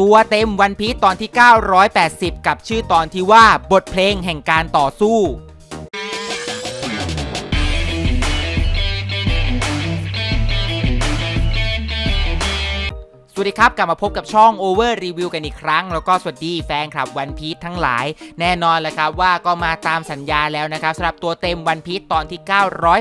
ตัวเต็มวันพีตอนที่ 980 กับชื่อตอนที่ว่าบทเพลงแห่งการต่อสู้ สวัสดีครับ กลับมาพบกับช่อง Over Review กันอีกครั้ง แล้วก็สวัสดีแฟนคลับวันพี e ทั้งหลาย แน่นอนแหละครับว่าก็มาตามสัญญาแล้วนะครับสำหรับตัวเต็มวันพี e ตอนที่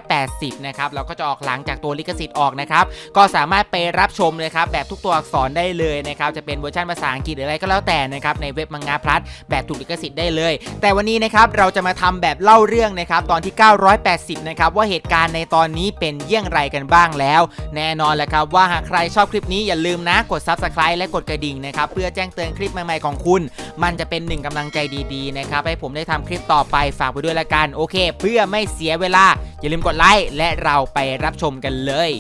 980 นะครับแล้วก็จะออกหลังจากตัวลิขสิทธิ์ออกนะครับ ก็สามารถไปรับชมเลยครับ แบบทุกตัวอักษรได้เลยนะครับ จะเป็นเวอร์ชันภาษาอังกฤษหรืออะไรก็แล้วแต่นะครับ ในเว็บมังงะพลัสแบบถูกลิขสิทธิ์ได้เลย แต่วันนี้นะครับเราจะมาทำแบบเล่าเรื่องนะครับตอนที่ 980 นะครับว่าเหตุการณ์ในตอนนี้เป็นเยี่ยงไรกันบ้างแล้ว แน่นอนแหละครับว่าหากใครชอบคลิปนี้อย่าลืมนะกด Subscribe และกดกระดิ่งนะครับเพื่อแจ้งเตือนคลิปใหม่ๆของคุณ มันจะเป็นหนึ่งกำลังใจดีๆนะครับให้ผมได้ทำคลิปต่อไปฝากไปด้วยละกันโอเค เพื่อไม่เสียเวลา อย่าลืมกดไลค์และเราไปรับชมกันเลย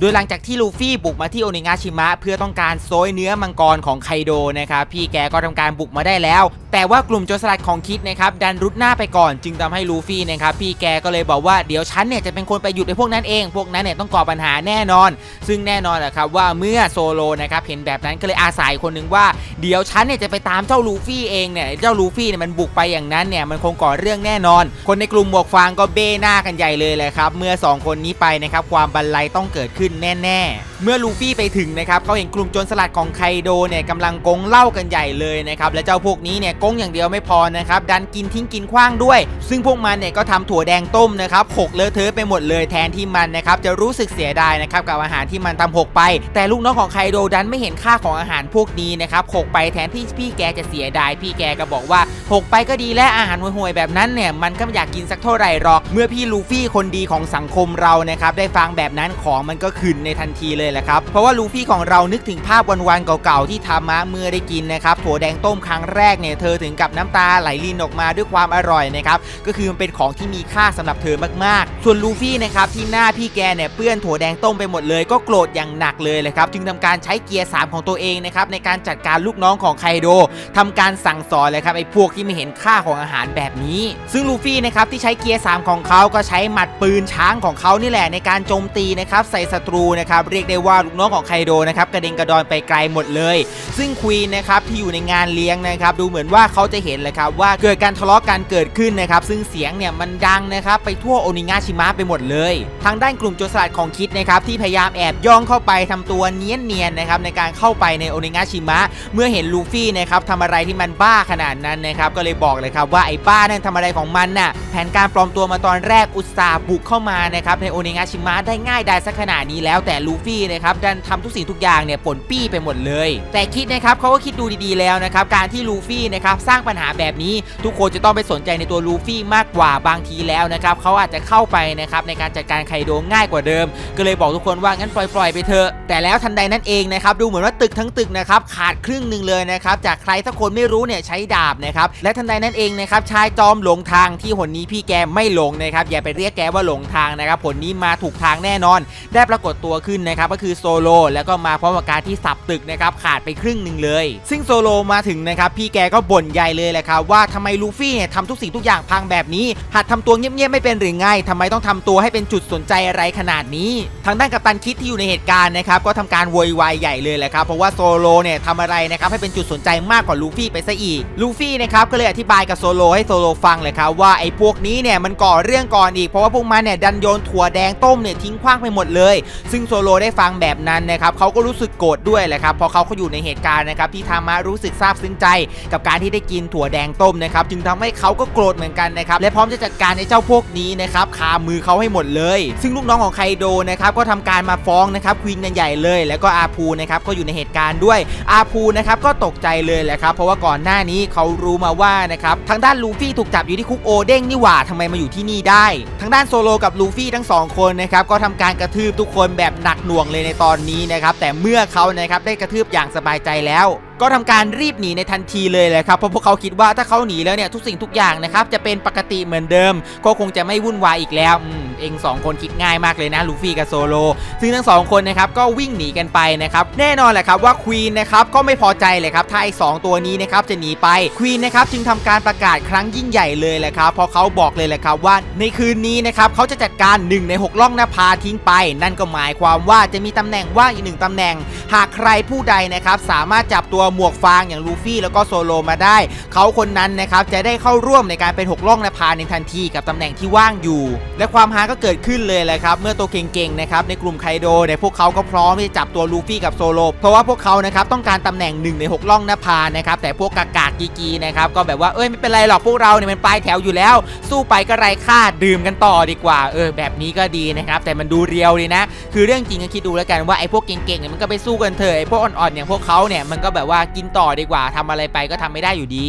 โดยหลังจากที่ลูฟี่บุกมาที่โอนิงาชิมะ เพื่อต้องการโซยเนื้อมังกรของไคโดนะครับพี่แกก็ทำการบุกมาได้แล้ว แต่ว่ากลุ่มโจรสลัดของคิดนะครับดันรุดหน้าไปก่อน จึงทำให้ลูฟี่นะครับพี่แกก็เลยบอกว่าเดี๋ยวฉันเนี่ยจะเป็นคนไปหยุดไอ้พวกนั้นเองพวกนั้นเนี่ยต้องก่อปัญหาแน่นอน ซึ่งแน่นอนแหละครับว่าเมื่อโซโลนะครับเห็นแบบนั้นก็เลยอาศัยคนหนึ่งว่าเดี๋ยวฉันเนี่ยจะไปตามเจ้าลูฟี่เองเนี่ยเจ้าลูฟี่เนี่ยมันบุกไปอย่างนั้นเนี่ยมันคงก่อเรื่องแน่นอน คนในกลุ่มหมวกฟางก็เบ้หน้ากันใหญ่เลยแหละครับเมื่อสองคนนี้ไปนะครับความบันไลต้องเกิดขึ้นแน่ๆ เมื่อลูฟี่ไปถึงนะครับเขาเห็นกลุ่มโจรสลัดของไคโดเนี่ยกำลังกงเล้ากันใหญ่เลยนะครับและเจ้าพวกนี้เนี่ยกงอย่างเดียวไม่พอนะครับดันกินทิ้งกินขว้างด้วย ซึ่งพวกมันเนี่ยก็ทำถั่วแดงต้มนะครับหกเลอะเทอะไปหมดเลยแทนที่มันนะครับจะรู้สึกเสียดายนะครับกับอาหารที่มันทำหกไป แต่ลูกน้องของไคโดดันไม่เห็นค่าของอาหารพวกนี้นะครับหกไปแทนที่พี่แกจะเสียดายพี่แกก็บอกว่า หกไปก็ดีและอาหารห่วยๆแบบนั้นเนี่ยมันก็ไม่อยากกินสักเท่าไหร่หรอก เมื่อพี่ลูฟี่คนดีของสังคมเรานะครับได้ฟังแบบนั้นของมันก็ขึ้นในทันทีเลยแหละครับเพราะว่าลูฟี่ของเรานึกถึงภาพวันๆเก่าๆที่ทามะเมื่อได้กินนะครับถั่วแดงต้มครั้งแรกเนี่ยเธอถึงกับน้ำตาไหลลินออกมาด้วยความอร่อยนะครับก็คือมันเป็นของที่มีค่าสำหรับเธอมากๆ ส่วนลูฟี่นะครับที่หน้าพี่แกเนี่ยเปื้อนถั่วแดงต้มไปหมดเลยก็โกรธอย่างหนักเลยเลยครับจึงทำการใช้เกียร์3ของตัวเองนะครับในการจัดการลูกน้องของไคโดทำการสั่งสอนเลยครับไอ้พวกที่ที่ไม่เห็นค่าของอาหารแบบนี้ ซึ่งลูฟี่นะครับที่ใช้เกียร์ 3 ของเขาก็ใช้หมัดปืนช้างของเขานี่แหละในการโจมตีนะครับใส่ศัตรูนะครับเรียกได้ว่าลูกน้องของไคโดนะครับกระเด็นกระดอนไปไกลหมดเลย ซึ่งควีนนะครับที่อยู่ในงานเลี้ยงนะครับดูเหมือนว่าเขาจะเห็นเลยครับว่าเกิดการทะเลาะกันเกิดขึ้นนะครับซึ่งเสียงเนี่ยมันดังนะครับไปทั่วโอนิงาชิมะไปหมดเลย ทางด้านกลุ่มโจรสลัดของคิดนะครับที่พยายามแอบย่องเข้าไปทำตัวเนียนๆนะครับในการเข้าไปในโอนิงาชิมะเมื่อเห็นลูฟี่นะครับทำอะไรที่มันบ้าขนาดนั้นนะครับก็เลยบอกเลยครับว่าไอ้บ้านั่นทำอะไรของมันน่ะ แผนการปลอมตัวมาตอนแรกอุตส่าห์บุกเข้ามานะครับในโอเนงาชิมะได้ง่ายไดายสักขนาดนี้แล้วแต่ลูฟี่นะครับดันทำทุกสิ่งทุกอย่างเนี่ยปนปี้ไปหมดเลย แต่คิดนะครับเขาก็คิดดูดีๆแล้วนะครับการที่ลูฟี่นะครับสร้างปัญหาแบบนี้ทุกคนจะต้องไปสนใจในตัวลูฟี่มากกว่าบางทีแล้วนะครับเขาอาจจะเข้าไปนะครับในการจัดการไคโดง่ายกว่าเดิม ก็เลยบอกทุกคนว่างั้นปล่อยๆไปเถอะแต่แล้วทันใดนั้นเองนะครับดูเหมือนว่าตึกทั้งตึกนะครับขาดครึ่งหนึ่งเลยนะครับจากใครสักคนไม่รู้เนี่ยใช้ดาบนะครับและทันใดนั้นเองนะครับชายจอมหลงทางที่หนนี้พี่แกไม่หลงนะครับอย่าไปเรียกแกว่าหลงทางนะครับผลนี้มาถูกทางแน่นอน ได้ปรากฏตัวขึ้นนะครับก็คือโซโลแล้วก็มาพร้อมกับการที่สับตึกนะครับขาดไปครึ่งหนึ่งเลย ซึ่งโซโลมาถึงนะครับพี่แกก็บ่นใหญ่เลยแหละครับว่าทำไมลูฟี่เนี่ยทำทุกสิ่งทุกอย่างพังแบบนี้ หัดทำตัวเงียบๆไม่เป็นหรือไงทำไมต้องทำตัวให้เป็นจุดสนใจอะไรขนาดนี้ ทางด้านกัปตันคิดที่อยู่ในเหตุการณ์นะครับก็ทำการโวยวายใหญ่เลยแหละครับเพราะว่าโซโลเนี่ยทำอะไรนะครับให้เป็นจุดสนใจมากกว่าลูฟี่ไปซะอีกลูฟี่นะครับก็เลยอธิบายกับโซโลให้โซโลฟังเลยครับว่าไอ้พวกนี้เนี่ยมันก่อเรื่องก่อนอีกเพราะว่าพวกมันเนี่ยดันโยนถั่วแดงต้มเนี่ยทิ้งขว้างไปหมดเลย ซึ่งโซโลได้ฟังแบบนั้นนะครับเขาก็รู้สึกโกรธด้วยแหละครับเพราะเขาเขาอยู่ในเหตุการณ์นะครับที่ทามารู้สึกซาบซึ้งใจ กับการที่ได้กินถั่วแดงต้มนะครับจึงทำให้เขาก็โกรธเหมือนกันนะครับและพร้อมจะจัดการไอ้เจ้าพวกนี้นะครับคามือเขาให้หมดเลย ซึ่งลูกน้องของไคโดนะครับก็ทำการมาฟ้องนะครับควีนกันใหญ่เลย แล้วก็อาพูนะครับก็อยู่ในเหตุการณ์ด้วยอาพูนะครับก็ตกใจเลยแหละครับเพราะว่าก่อนหน้านี้เขารู้มาว่านะครับทางด้านลูฟี่ถูกจับอยู่ที่คุกโอเด้งนี่หว่าทำไมมาอยู่ที่นี่ได้ ทางด้านโซโลกับลูฟี่ทั้งสองคนนะครับก็ทำการกระทืบทุกคนแบบหนักหน่วงเลยในตอนนี้นะครับแต่เมื่อเขานะครับได้กระทืบอย่างสบายใจแล้วก็ทำการรีบหนีในทันทีเลยแหละครับเพราะพวกเขาคิดว่าถ้าเขาหนีแล้วเนี่ยทุกสิ่งทุกอย่างนะครับจะเป็นปกติเหมือนเดิม ก็คงจะไม่วุ่นวายอีกแล้ว เองสองคนคิดง่ายมากเลยนะลูฟี่กับโซโลซึ่งทั้งสองคนนะครับก็วิ่งหนีกันไปนะครับแน่นอนแหละครับว่าควีนนะครับก็ไม่พอใจเลยครับถ้าไอ้สองตัวนี้นะครับจะหนีไปควีนนะครับจึงทำการประกาศครั้งยิ่งใหญ่เลยแหละครับเพราะเขาบอกเลยแหละครับว่าในคืนนี้นะครับเขาจะจัดการ 1 ใน 6 ล่องหน้าผาทิ้งไป นั่นก็หมายความว่าจะมีตำแหน่งว่างอีกหนึ่งตำแหน่ง หากใครผู้ใดนะครับสามารถจับตัวหมวกฟางอย่างลูฟี่แล้วก็โซโลมาได้ เขาคนนั้นนะครับจะได้เข้าร่วมในการเป็นหกล่องนภาในทันทีกับตำแหน่งที่ว่างอยู่ และความฮาก็เกิดขึ้นเลยแหละครับ เมื่อตัวเก่งๆนะครับในกลุ่มไคโดเนี่ยพวกเขาก็พร้อมที่จะจับตัวลูฟี่กับโซโล เพราะว่าพวกเขานะครับต้องการตำแหน่งหนึ่งในหกล่องนภานะครับแต่พวกกากากกีกีนะครับก็แบบว่าเอ้ยไม่เป็นไรหรอกพวกเราเนี่ยมันปลายแถวอยู่แล้ว สู้ไปก็ไรค่าดื่มกันต่อดีกว่าเออแบบนี้ก็ดีนะครับแต่มันดูเรียวดีนะ คือเรื่องจริงก็คิดดูแล้วกันว่าไอ้พวกเก่งๆเนี่ยมันก็ไปสู้กันเถอะไอ้พวกอ่อนๆอย่างพวกเขาเนี่ยมันก็แบบว่ากินต่อดีกว่าทำอะไรไปก็ทำไม่ได้อยู่ดี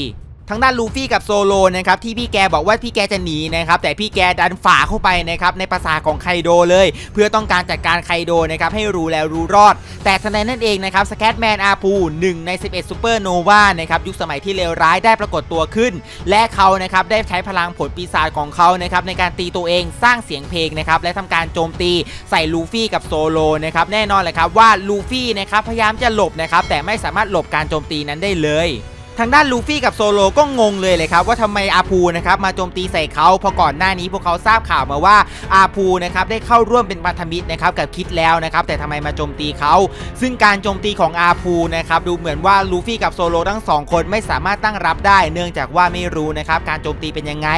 ทางด้านลูฟี่กับโซโลนะครับที่พี่แกบอกว่าพี่แกจะหนีนะครับแต่พี่แกดันฝ่าเข้าไปนะครับในปราสาทของไคโดเลย เพื่อต้องการจัดการไคโดนะครับให้รู้แล้วรู้รอด แต่ทันใดนั่นเองนะครับสแคตแมนอาพูหนึ่งใน 11ซูเปอร์โนวานะครับยุคสมัยที่เลวร้ายได้ปรากฏตัวขึ้น และเขานะครับได้ใช้พลังผลปีศาจของเขานะครับในการตีตัวเองสร้างเสียงเพลงนะครับและทำการโจมตีใส่ลูฟี่กับโซโลนะครับแน่นอนเลยครับว่าลูฟี่นะครับพยายามจะหลบนะครับแต่ไม่สามารถหลบการโจมตีนั้นได้เลย ทางด้านลูฟี่กับโซโลก็งงเลยเลยครับว่าทำไมอาพูนะครับมาโจมตีใส่เขาเพราะก่อนหน้านี้พวกเขาทราบข่าวมาว่าอาพูนะครับได้เข้าร่วมเป็นพันธมิตรนะครับกับคิดแล้วนะครับแต่ทำไมมาโจมตีเขาซึ่งการโจมตีของอาพูนะครับดูเหมือนว่าลูฟี่กับโซโลทั้งสองคนไม่สามารถตั้งรับได้ เนื่องจากว่าไม่รู้นะครับการโจมตีเป็นยังไง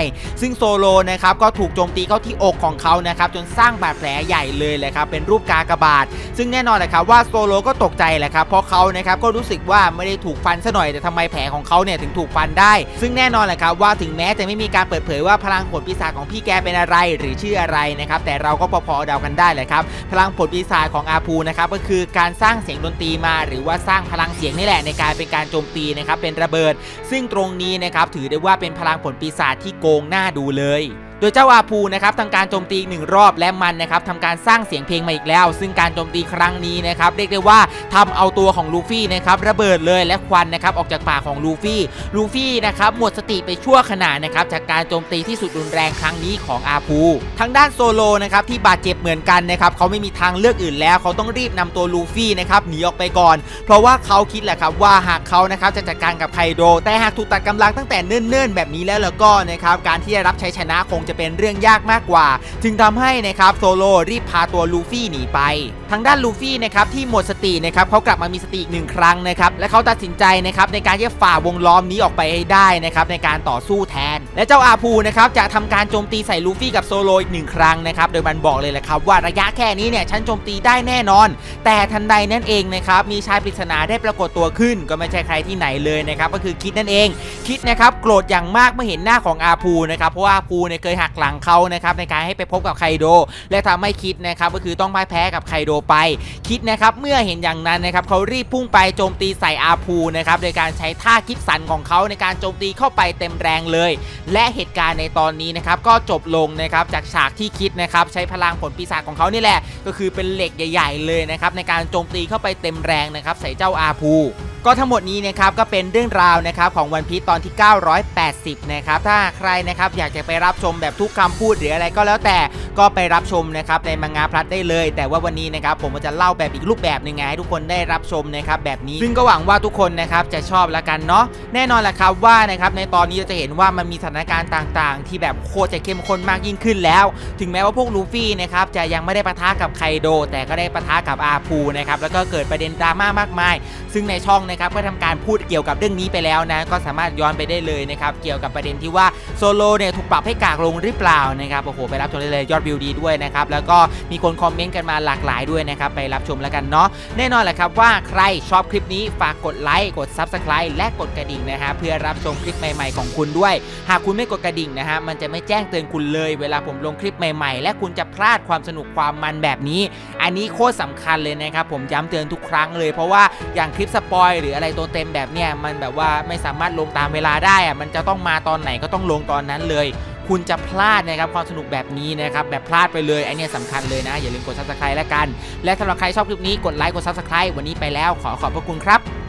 ซึ่งโซโลนะครับก็ถูกโจมตีเข้าที่อกของเขานะครับจนสร้างบาดแผลใหญ่เลยแหละครับเป็นรูปกากบาทซึ่งแน่นอนแหละครับว่าโซโลก็ตกใจแหละครับเพราะเขานะครับก็รู้สึกว่าไม่ได้ถูกฟันซะหน่อยแต่ทำไมแผลของเขาเนี่ยถึงถูกฟันได้ ซึ่งแน่นอนแหละครับว่าถึงแม้จะไม่มีการเปิดเผยว่าพลังผลปีศาจของพี่แกเป็นอะไรหรือชื่ออะไรนะครับแต่เราก็พอๆเดากันได้แหละครับพลังผลปีศาจของอาภูนะครับก็คือการสร้างเสียงดนตรีมา หรือว่าสร้างพลังเสียงนี่แหละในการเป็นการโจมตีนะครับเป็นระเบิด ซึ่งตรงนี้นะครับถือได้ว่าเป็นพลังผลปีศาจที่โกงหน้าดูเลย ดยเจ้าอาพูนะครับทำการโจมตีหนึ่งรอบและมันนะครับทำการสร้างเสียงเพลงมาอีกแล้ว ซึ่งการโจมตีครั้งนี้นะครับเรียกได้ว่าทำเอาตัวของลูฟี่นะครับระเบิดเลยและควันนะครับออกจากปากของลูฟี่ลูฟี่นะครับหมดสติไปชั่วขณะนะครับจากการโจมตีที่สุดรุนแรงครั้งนี้ของอาพูทางด้านโซโลนะครับที่บาดเจ็บเหมือนกันนะครับเขาไม่มีทางเลือกอื่นแล้วเขาต้องรีบนำตัวลูฟี่นะครับหนีออกไปก่อน เพราะว่าเขาคิดแหละครับว่าหากเขานะครับจะจัดการกับไคโดแต่หากถูกตัดกำลังตั้งแต่เนิ่นๆ แบบนี้แล้วแล้วก็นะครับการที่จะรับชัยชนะคงจะเป็นเรื่องยากมากกว่า จึงทำให้นะครับโซโลรีบพาตัวลูฟี่หนีไป ทางด้านลูฟี่นะครับที่หมดสตินะครับเขากลับมามีสติอีกหนึ่งครั้งนะครับและเขาตัดสินใจนะครับในการที่ฝ่าวงล้อมนี้ออกไปให้ได้นะครับในการต่อสู้แทน และเจ้าอาพูนะครับจะทำการโจมตีใส่ลูฟี่กับโซโลอีกหนึ่งครั้งนะครับโดยมันบอกเลยแหละครับว่าระยะแค่นี้เนี่ยฉันโจมตีได้แน่นอน แต่ทันใดนั่นเองนะครับมีชายปริศนาได้ปรากฏตัวขึ้น ก็ไม่ใช่ใครที่ไหนเลยนะครับก็คือคิดนั่นเอง คิดนะครับโกรธอย่างมากเมื่อเห็นหน้าของอาพูนะครับเพราะว่าอาพูเนี่ยเคยหักหลังเขานะครับในการให้ไปพบกับไคโด และทำให้คิดนะครับก็คือต้องพ่ายแพ้กับไคโดไป คิดนะครับเมื่อเห็นอย่างนั้นนะครับเขารีบพุ่งไปโจมตีใส่อาพูนะครับโดยการใช้ท่าคิดสันของเขาในการโจมตีเข้าไปเต็มแรงเลย และเหตุการณ์ในตอนนี้นะครับก็จบลงนะครับจากฉากที่คิดนะครับใช้พลังผลปีศาจของเขานี่แหละ ก็คือเป็นเหล็กใหญ่ ๆ เลยนะครับในการโจมตีเข้าไปเต็มแรงนะครับใส่เจ้าอาพู ก็ทั้งหมดนี้นะครับก็เป็นเรื่องราวนะครับของวันพีตอนที่ 980 นะครับถ้าใครนะครับอยากจะไปรับชมแบบทุกคำพูดหรืออะไรก็แล้วแต่ก็ไปรับชมนะครับในมังงะพลัดได้เลย แต่ว่าวันนี้นะครับผมจะเล่าแบบอีกรูปแบบหนึ่งไงให้ทุกคนได้รับชมนะครับแบบนี้ซึ่งก็หวังว่าทุกคนนะครับจะชอบละกันเนาะแน่นอนแหละครับว่านะครับในตอนนี้เราจะเห็นว่ามันมีสถานการณ์ต่างๆ ที่แบบโคตรจะเข้มข้นมากยิ่งขึ้นแล้ว ถึงแม้ว่าพวกลูฟี่นะครับจะยังไม่ได้ปะทะกับไคโด แต่ก็ได้ปะทะกับอาพูนะครับแล้วก็เกิดประเด็นดราม่ามากมาย ซึ่งในช่องนะครับก็ทำการพูดเกี่ยวกับเรื่องนี้ไปแล้วนะ ก็สามารถย้อนไปได้เลยนะครับ เกี่ยวกับประเด็นที่ว่าโซโลเนี่ยถูกปรับให้กากลงหรือเปล่านะครับโอ้โหไปรับชมได้เลยยอดวิวดีด้วยนะครับแล้วก็มีคนคอมเมนต์กันมาหลากหลายด้วยนะครับไปรับชมแล้วกันเนาะแน่นอนแหละครับว่าใครชอบคลิปนี้ฝากกดไลค์กด Subscribe และกดกระดิ่งนะฮะเพื่อรับชมคลิปใหม่ๆของคุณด้วย หากคุณไม่กดกระดิ่งนะฮะมันจะไม่แจ้งเตือนคุณเลย เวลาผมลงคลิปใหม่ๆ และคุณจะพลาดความสนุกความมันแบบนี้ อันนี้โคตรสำคัญเลยนะครับผมย้ำเตือนทุกครั้งเลย เพราะว่าอย่างคลิปสปอยหรืออะไรตัวเต็มแบบเนี้ยมันแบบว่าไม่สามารถลงตามเวลาได้อะมันจะต้องมาตอนไหนก็ต้องลงตอนนั้นเลย คุณจะพลาดนะครับความสนุกแบบนี้นะครับแบบพลาดไปเลยไอเนี้ยสำคัญเลยนะ อย่าลืมกด subscribe แล้วกัน และสำหรับใครชอบคลิปนี้กดไลค์กด subscribe วันนี้ไปแล้วขอขอบพระคุณครับ